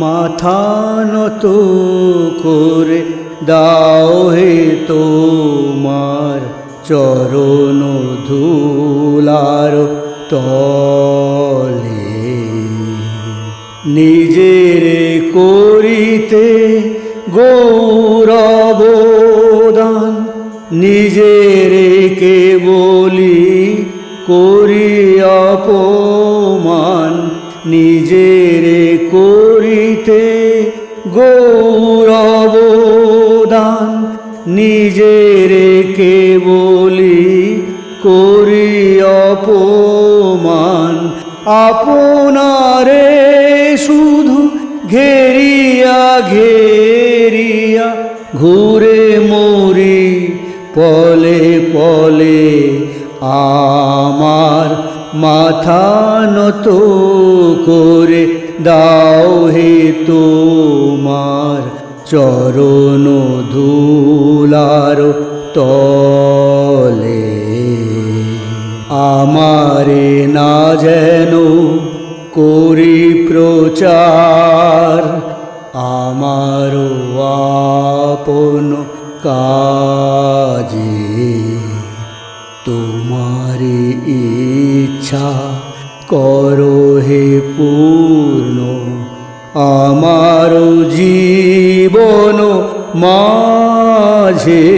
মাথা নত করে দাও হে তোমার চরণ ধুলার তলে। নিজের করিতে গৌরবদান নিজের কে বলি করি অপমান, নিজের করিতে গৌরবদান নিজের কে বলি করি অপমান? আপনারে শুধু ঘেরিয়া ঘেরিয়া ঘুরে মরি, পলে পলে আমার মাথা নত করে দাও হে তোমার চরণ ধুলার তলে। আমারে না যেন করি প্রচার আমার আপন কাজে ইচ্ছা করো হে পূর্ণ আমার জীবন মাঝে।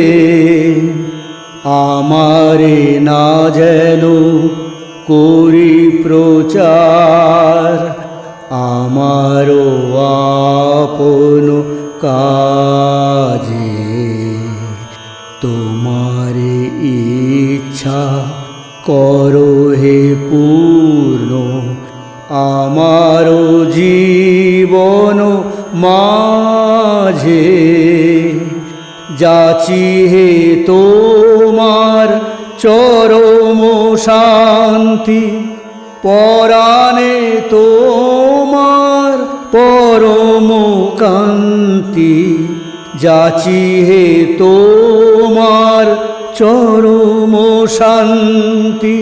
আমারে না যেন করি প্রচার, আমারও আপন কাজে। তোমার ইচ্ছা করো হে পূর্ণ, আমারও জীবন মাঝে। যাচি হে তোমার চরম শান্তি, পরাণে তোমার পরম কান্তি। যাচি হে তোমার চরম শান্তি,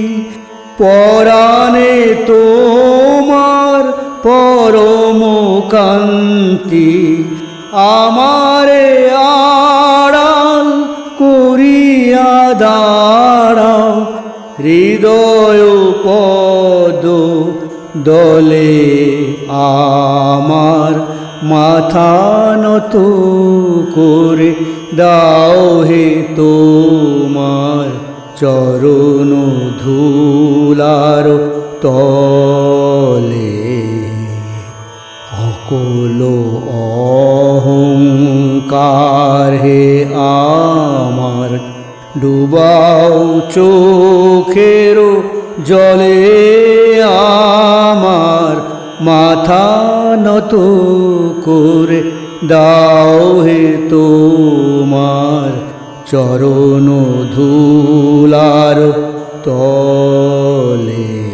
পরাণে তোমার পরম কান্তি, আমারে আড়াল করিয়া দাঁড়াও, হৃদয় পদ দলে আমার মাথা নত করে দাও হে তোমার চরণ ধুলার তলে অকল অহংকার হে আমার। ডুবাও চোখের জলে আমার। মাথা নত করে দাও হে তোমার চরণ ধুলার তলে।